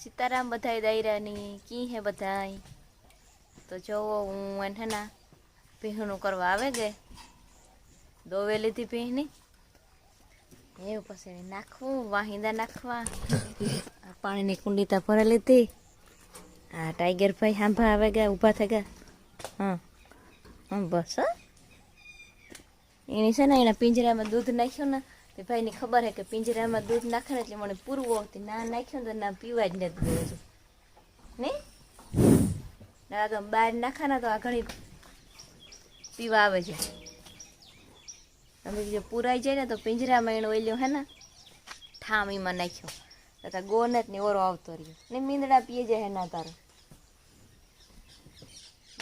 સીતારામ બધાય દાયરાની, કી હે બધાય? તો જોવો, હું એને ના પીહણું કરવા આવે ગે દોવે લીધી ભીહની એવું પછી નાખવું, વાહિંદા નાખવા. પાણીની કુંડી તા ભરે લીધી. આ ટાઈગર ભાઈ હાંભા આવે ગયા ઊભા થઈ ગયા હા હા બસ એની છે ને, એના પિંજરામાં દૂધ નાખ્યું ને તે ભાઈને ખબર હે કે પિંજરામાં દૂધ નાખે એટલે મને પૂરવો હતી ના નાખ્યું તો ના પીવા જ નથી નહીં ના? તો બહાર નાખાના તો આ ઘણી પીવા આવે છે. તમે જો પૂરાઈ જાય ને તો પિંજરામાં એનો ઓલ્યો હે ને, ઠામીમાં નાખ્યો. તથા ગોનત ને ઓરો આવતો રહ્યો. ને મીંદડા પીએ જાય હેના તારો.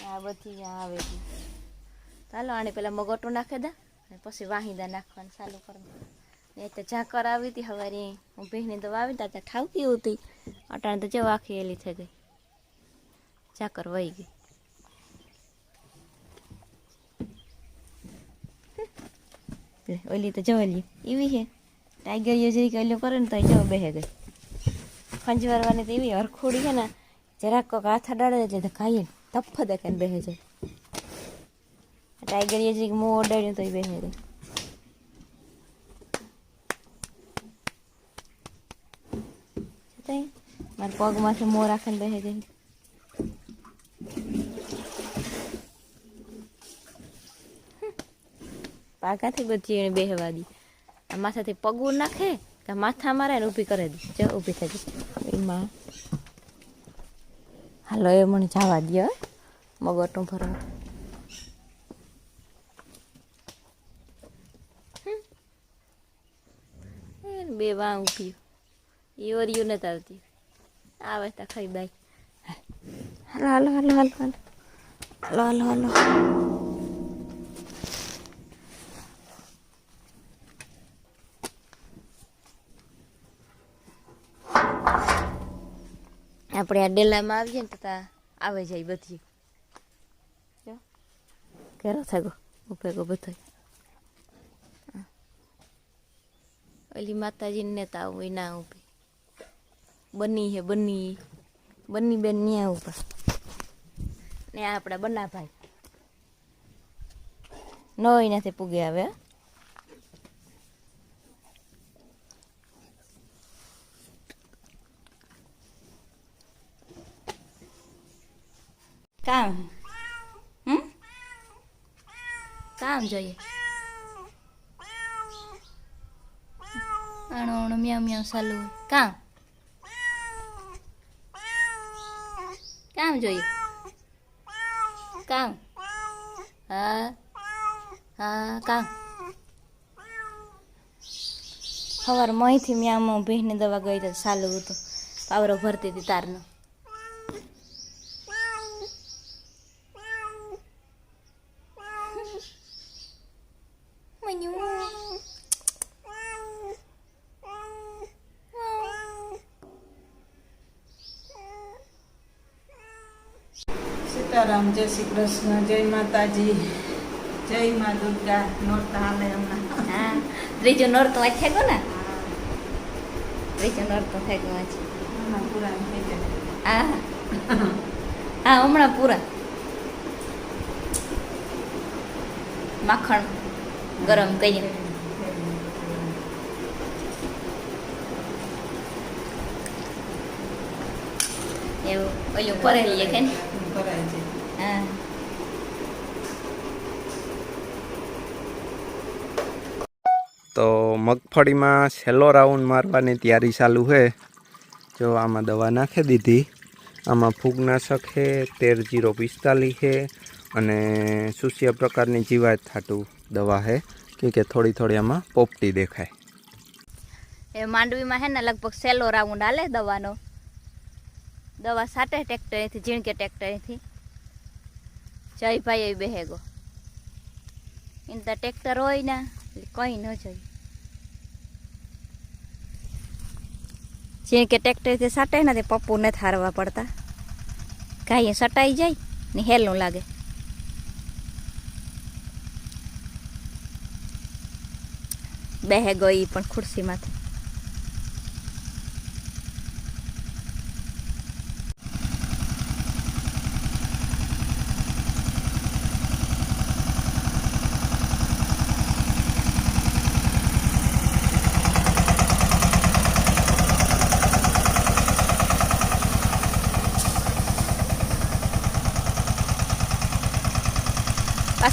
આ બધી આવે છે. ચાલો આને પેલા મગોટો નાખી દે પછી વાહિંદા નાખવાનું. ચાલુ કરવાનું એ તો ઝાકર આવી હતી હવારે. હું ભેંસની તો વાવી ત્યાં ઠાવકી હતી. અટાણે તો જેવા આખી એલી થઈ ગઈ. ઝાકર વહી ગઈ. ઓલી તો જવલી એવી છે. ટાઈગર યોજરી કે ઓલ્યો કરે ને તો જવ બેહે ગઈ. ખંજવારવાની તો એવી હરખોડી છે ને, જરાક કોક હાથ અડાડે એટલે તો ખાઈએ તફ દેખાય ને બેહે જાય. ટાઈગર યોજરી મોં ઓડાડ્યું તો બેહે ગઈ. મારા પગમાંથી મોં રાખીને બેહે ગઈ. પાકાથી બધી એને બેહવા દી. આ માથાથી પગું નાખે કે માથા મારે ને ઊભી કરે દે. જો, ઊભી થઈ ગઈ. એમાં હાલો, એ મને જવા દે મગટું ભરવા બે વાં ઊભી એ ઓરિયું નથી આવતી. આવે તો ખાઈ બાઈ હાલો હાલો હાલો હાલો હાલો. હાલો હાલો આપણે આ ડેલામાં આવીએ ને તો આવે જાય બધી. કેરો થાગો ઉપેગો બધો. ઓલી માતાજીને નેતા હોય ના ઊભી બની છે, બની. બની બેન ન્યા ઉપર. ને આપણા બના ભાઈ નોય નથી પૂગે આવે. કામ? હમ? કામ જોઈએ. આણો આણો મ્યાઉ મ્યાઉ ચાલુ કામ? કામ જોઈએ કામ હા હા કામ સવાર મહીથી મ્યામાં ભેંસની દવા ગઈ તો સાલું હતું પાવરો ભરતી હતી તારનો સીતારામ જય શ્રી કૃષ્ણ જય માતાજી જય મા દુર્ગા નોરતા હાલે હમણાં હા ત્રીજો નોરતો આજ થઈ ગયો ને ત્રીજો નોરતો થઈ ગયો આજ હમણાં પૂરા થઈ જાય હા હા હમણાં પૂરા માખણ ગરમ કરીને એવું. ઓલું પરેલી કે ને હા. તો મગફળીમાં છેલ્લો રાઉન્ડ મારવાની તૈયારી ચાલુ છે. જો આમાં દવા નાખી દીધી. આમાં ફૂગનાશક છે તેર જીરો પિસ્તાલીસ છે અને સુસ્ય પ્રકારની જીવાત થાટું દવા છે. કે કે થોડી થોડી આમાં પોપટી દેખાય. એ માંડવીમાં છે ને લગભગ સેલો રાઉન્ડ હાલે દવાનો. દવા સાટે ટ્રેક્ટરેથી ઝીણકે ટ્રેક્ટરેથી જયભાઈ એ બેહેગો. એને તો ટ્રેક્ટર હોય ને કંઈ ન જોઈએ. ઝીણકે ટ્રેક્ટરથી સાટે ને, તે પપ્પુ નથી હારવા પડતા. ગાય સટાઈ જાય ને હેલું લાગે. બેહે ગઈ પણ ખુરશીમાંથી.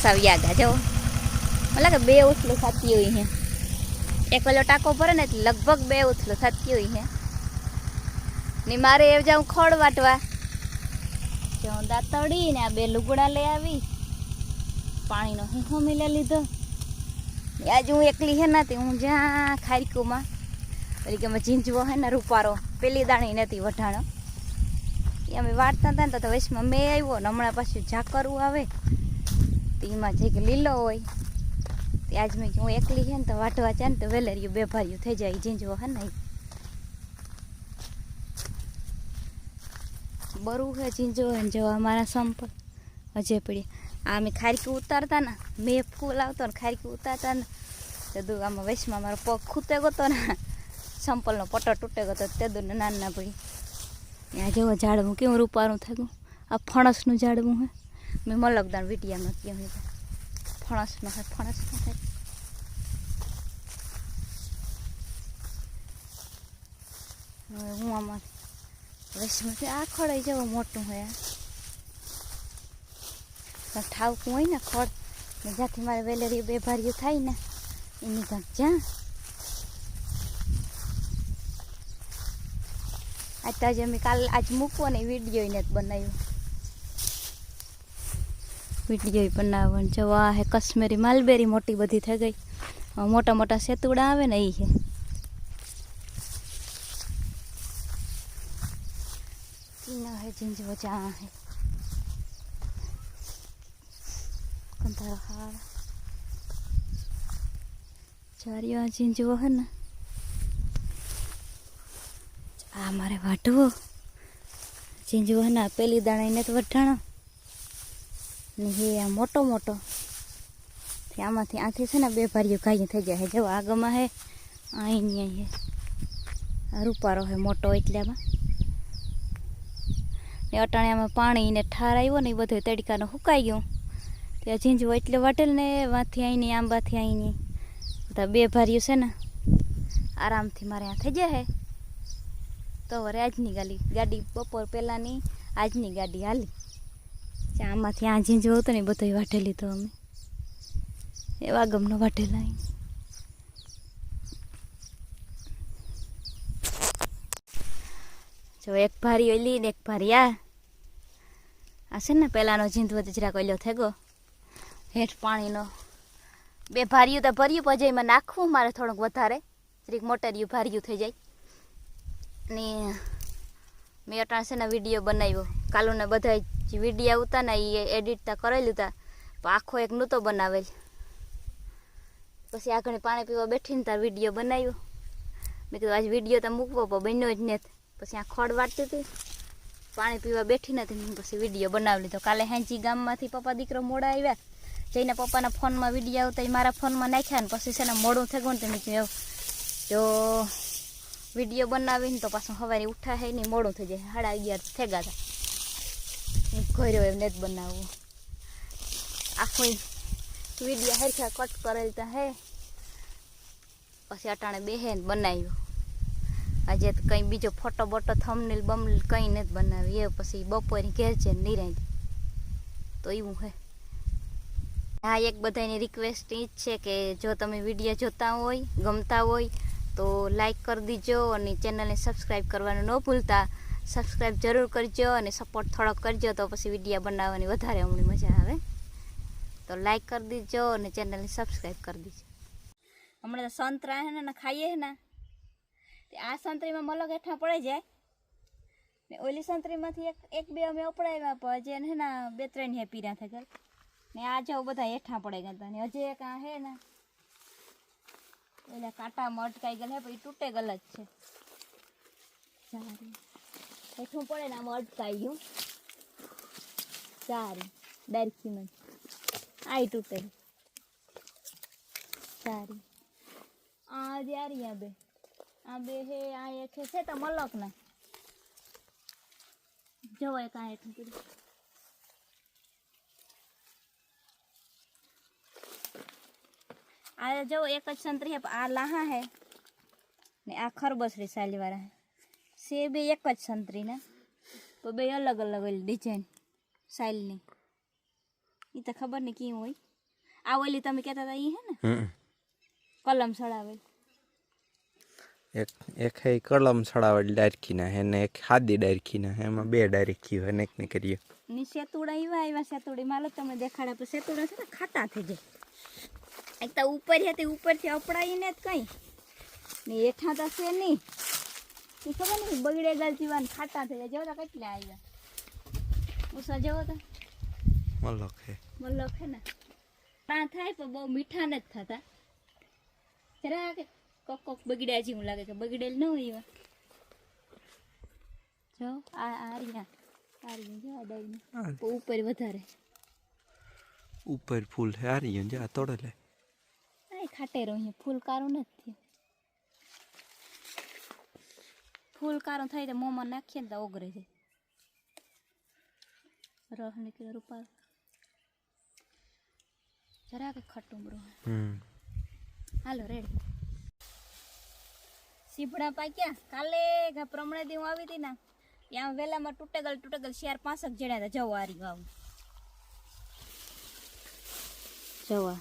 સાવ યાગા જો. મને લાગે બે ઉથલું થતી હોય હે એક પેલો ટાંકો ભરે ને લગભગ બે ઉથલું થતી હોય હે ને મારે એ જાઉં ખોળ વાટવા. હું દાંતડી ને આ બે લુગડા લઈ આવી. પાણીનો હું મિલે લીધો. આજે હું એકલી હે નથી, હું જ્યાં ખારીકુમાં પછી કે ઝીંઝવો હે ને રૂપારો, પેલી દાણી નથી વઢાણો. એ અમે વાટતા હતા ને તો વૈશમાં મેં આવ્યો ને હમણાં પાછું ઝાકરવું આવે. તો એમાં જે લીલો હોય, તે આજ મેં હું એકલી છે ને તો વાટવા છે ને તો વેલેરિયું બેભાર્યું થઈ જાય ઝીંઝવો હે ને. બરું છે ઝીંઝવો ને જો અમારા સંપલ હજે પડી. આ અમે ખારકી ઉતારતા ને, મેં ફૂલ આવતો ને ખારકી ઉતારતા ને, તો આમાં વૈશમાં મારો પગ ખૂતે ગયો ને, સંપલનો પટ્ટો તૂટે ગયો તે દુ નાના પડી ત્યાં જેવો ઝાડવું કેવું રૂપારું થયું? આ ફણસનું ઝાડવું હે? મેં મલકદાણ વીટિયામાં કહ્યું હે ફણસમાં હે ફણસનો હે હવે હું આમાં વૈષ્ણવથી આ ખડાઈ જેવું મોટું હોય આ. ઠાવકું હોય ને ખડ, ને જ્યાંથી મારે વેલેરી બે ભાર્યું થાય ને, એની ઘર જ્યાં. આજ તો આજે અમે કાલ, આજ મૂકવો ને વીડિયો એને જ બનાવ્યો. વીડિયો બનાવવાનું. જવા હે કશ્મીરી માલબેરી મોટી બધી થઈ ગઈ. હવે મોટા મોટા સેતુડા આવે ને એ છે તીના હે, જીંજવો જા હે. કંધારો હાળ. ચારિયો જીંજવો હે ને. આ મારે વાઢવો. ઝીંઝવો હે ને આ પેલી દાણાને તો વઢાણો. ને હે આ મોટો મોટો. આમાંથી આથી છે ને બે ભારીઓ ગાયું થઈ જાય જો આગમાં હે, અહીં હે. આ રૂપારો હે મોટો એટલે આમાં ને અટાણિયામાં પાણી ને ઠાર આવ્યો ને એ બધું તડકાનો સુકાઈ ગયું. ત્યાં ઝીંઝવો એટલે વાટેલ ને વાંથી અહીંની આંબાથી અહીંની બધા બે ભારીઓ છે ને, આરામથી મારે આ થઈ જાય તો વરે આજની ગાડી ગાડી બપોર પહેલાંની આજની ગાડી હાલી. આમાંથી આ જીંજો હતો ને એ બધો વાટે લીધો અમે. એવા ગમનો વાટે અહીં. જો એક ભારી ઓલી ને એક ભારી આ. આ છે ને પહેલાંનો ઝીંધવો જરાક ઓલ્યો થેગો હેઠ પાણીનો. બે ભારીયું તો ભર્યું પછી એમાં નાખવું મારે થોડુંક વધારે. જરીક મોટરિયું ભાર્યું થઈ જાય. ને મેં અટાણ છે ને વીડિયો બનાવ્યો. કાલુને બધા જે વીડિયો આવતા ને એ એડિટ તા કરેલું હતા આખો એક નહોતો બનાવેલ. પછી આગળ પાણી પીવા બેઠીને તાર વીડિયો બનાવ્યો. મેં કીધું, આજ વીડિયો તો મૂકવો, પણ બન્યો જ નથી. પછી આ ખોડ વાટતી હતી. પાણી પીવા બેઠી નથી પછી વીડિયો બનાવી લીધો. કાલે હેંચી ગામમાંથી પપ્પા દીકરો મોડા આવ્યા. જઈને પપ્પાના ફોનમાં વીડિયો આવતા એ મારા ફોનમાં નાખ્યા ને પછી છે ને મોડું થઈ ગયું ને તો મેં કીધું, જો વીડિયો બનાવીને તો પાછું સવારે ઉઠા હે નહીં, મોડું થઈ જાય. સાડા અગિયાર થઈ હતા. ઘરે એમને જ બનાવવું આખો વીડિયો હરખા કટ કરેલ તો હે. પછી અટાણે બેહે ને બનાવ્યું. આજે કંઈ બીજો ફોટો બોટો થમનેલ બમનેલ કંઈ નથી બનાવી. એ પછી બપોરે ઘેર છે નિરાંત. તો એવું હે. હા, એક બધાની રિક્વેસ્ટ એ જ છે કે જો તમે વીડિયો જોતા હોય, ગમતા હોય, તો લાઈક કરી દીજો અને ચેનલને સબસ્ક્રાઈબ કરવાનું ન ભૂલતા. સબસ્ક્રાઈબ જરૂર કરજો અને સપોર્ટ થોડોક કરજો તો પછી વીડિયો બનાવવાની વધારે અમને મજા આવે. તો લાઈક કરી દીજો અને ચેનલને સબસ્ક્રાઈબ કરી દીજો. હમણાં તો સંતરા હે ને ખાઈએ હે ને આ સંતરીમાં મલગ હેઠા પડી જાય. ને ઓલી સંતરીમાંથી એક એક બે અમે અપડાવ્યા પણ હજી હે ને, બે ત્રણ હે પીરા થઈ ગયા ને આ જો બધા હેઠા પડે ગયા ને હજી એક હે ને એટલે કાંટામાં અટકાઈ ગયેલ હે, પણ એ તૂટે ગયેલા જ છે. સારી હેઠું પડે ને આમ અટકાઈ ગયું. સારું ડાયરેક્ટ આઈ તૂટે સારું. આ જ્યારે આ બે. આ બે હે, આ એક છે તો મલક ના જવો એક આ હેઠું પીડું આ જો એક જ સંતરી હે, આ લાહા હે. ને આ ખરબસરી સાલીવાળા હે. સે બે એક જ સંતરી ને તો બે અલગ અલગ ઓલી ડિઝાઇન સાઇલની એ તો ખબર નહીં કેમ હોય. આ ઓલી તમે કહેતા હતા એ હે ને? કલમ સડાવેલ એક એક હે કલમ સડાવેલ ડાયરખીના હે ને એક સાદી ડાયરખીના હે. એમાં બે ડાયરખી હોય ને એક ને કરીએ. ની સેતુડા એવા આવ્યા સેતુડી. માલો તમને દેખાડ્યા પણ સેતુડા છે ને ખાટા થઈ જાય. એક તો ઉપર હતી ઉપરથી અપડાઈને જ કંઈ. ને એઠા તો છે નહીં એ ખબર નહીં બગડે ગલતી વાન ખાટા થઈ જાય. તો કેટલા આવ્યા ઉસા જેવો તો. મલક હે. મલક હે ને. ના થાય પણ બહુ મીઠા નથી થતા. જરા કે કોક કોક બગડ્યા જેવું લાગે કે બગડેલ ન હોય જો આ આ રહ્યા આ રહ્યા જો આ ડાળીને. ઉપર વધારે. ઉપર ફૂલ હે આ રહ્યું આ તોડે લે આ ખાટેરો અહીંયા ફૂલ કારું નથી ફૂલ કારણ થાય તો મોંમાં નાખીએ ને તો ઓગરે છે રસ નીકળે રૂપાલ. જરા કે ખટુંબરો હમ. હાલો રેડી સીપડા પાક્યા. કાલે પ્રમણે દી હું આવી હતી ને ત્યાં વેલામાં તૂટેગલ તૂટેગલ ચાર પાંસઠ જણા હતા જવારી ગામ જવા.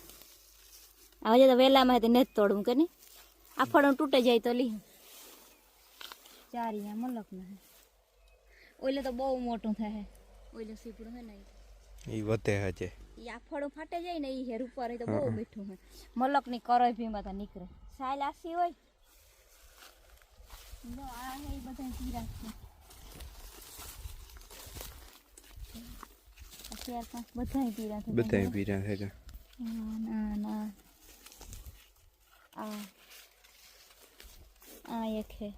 આજે તો વેલામાં હતી નથી તોડવું કે નહીં? આ ફળું તૂટે જાય તો લી. ચાર અહીંયા મલક ના ઓલે તો બહુ મોટું થાય ઓલે સીપડું હે ને એ. વધે હજે. ઈ આ ફાટે જાય ને એ હેર ઉપર હોય તો બહુ મીઠું હોય મલકની કરોય ભીમાં તો નીકળે. સાયલ આસી હોય? જો આ હે બધા પીરા છે. આ ચાર પાંચ બધા પીરા છે. બધા પીરા છે ના ના ના. આ. આ એક હે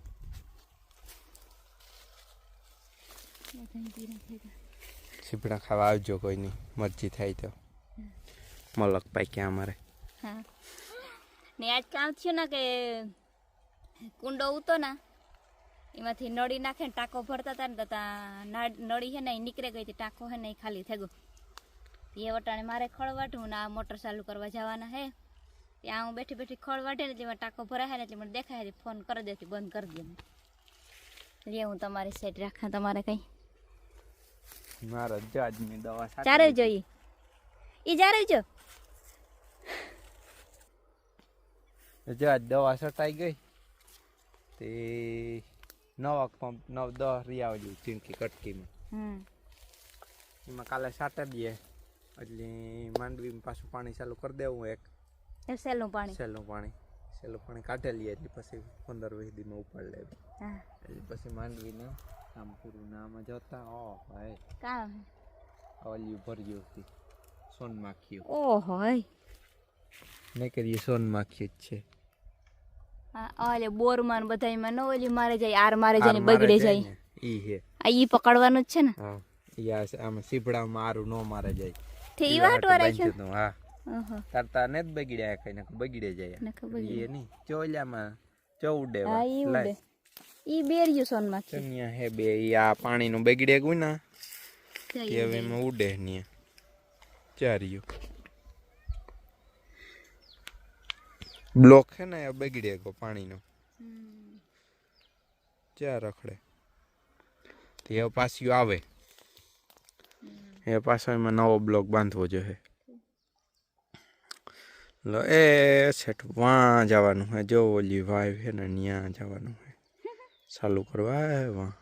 બધા પીરા થઈ ગયા સીપડા ખાવા આવજો કોઈની મરજી થાય તો. મલક પાક્યા અમારે. હા. ને આજ કામ થયું ને કે કુંડો ઉતો ને એમાંથી નળી નાખે ને ટાંકો ભરતા હતા ને તા ના- નળી છે ને એ નીકળે ગઈ હતી ટાંકો છે ને એ ખાલી થઈ ગયો. એ વટાણે મારે ખળવાટવું ને આ મોટર ચાલુ કરવા જવાના હે. ત્યાં હું બેઠી બેઠી ખળવાટે ને જેમાં ટાંકો ભરાય ને એટલે મને દેખાય છે ફોન કરી દેતી બંધ કરી દે એ હું તમારી સાઈડ રાખા તમારે કઈ? મારા જજની દવા ચારે જોઈ એ જારે જો. જાજ દવા સટાઈ ગઈ. તે નવા પંપ નવ દસ રિયાવલી ચીણકી કટકીમાં. હમ. એમાં કાલે સાટા દઈએ. એટલે માંડવીમાં પાછું પાણી ચાલુ કરી દેવું એક. સેલનું પાણી. સહેલું પાણી. સહેલું પણ કાઢે લઈએ એટલે પછી પંદર વીસ દીમાં ઉપાડ લે એટલે પછી માંડવીને આમ પૂરું નામ જતા ઓ ભાઈ. કામ અવલ્યું ભર્યું હતી. સોનમાખીયું ઓ હોય. નહીં કરીએ સોનમાખી જ છે. ઓલે બોરમાં ને બધાયમાં ન ઓલી મારે જાય આર મારે જાય ને મારે બગડે જાય ઈ હે આ ઈ પકડવાનું જ છે ને? હા ઈ આમાં સીપડામાં આરું ન મારે જાય. તે ઈ વાટવા વાટું રાખ્યો? હા. તારતા ને જ બગડ્યા કઈ ને બગડે જાય એ નહીં ચોલ્યામાં ઈ ઉડે. ઈ બેરિયું સોનમાં છે ચનિયા હે બે ઈ આ પાણીનું બગડે ગયું ના હવે એમાં ઉડે ને ચાર્યું. બ્લોક હે ને એ બગડે ગયો પાણી નો ચાર રખડે. તે પાછું આવે. એ પાછો એમાં નવો બ્લોક બાંધવો જોઈએ. લો એ છેઠ વાં જવાનું હે જો ઓલી વાઈવ હે ને ત્યાં જવાનું હે ચાલુ કરવા વાં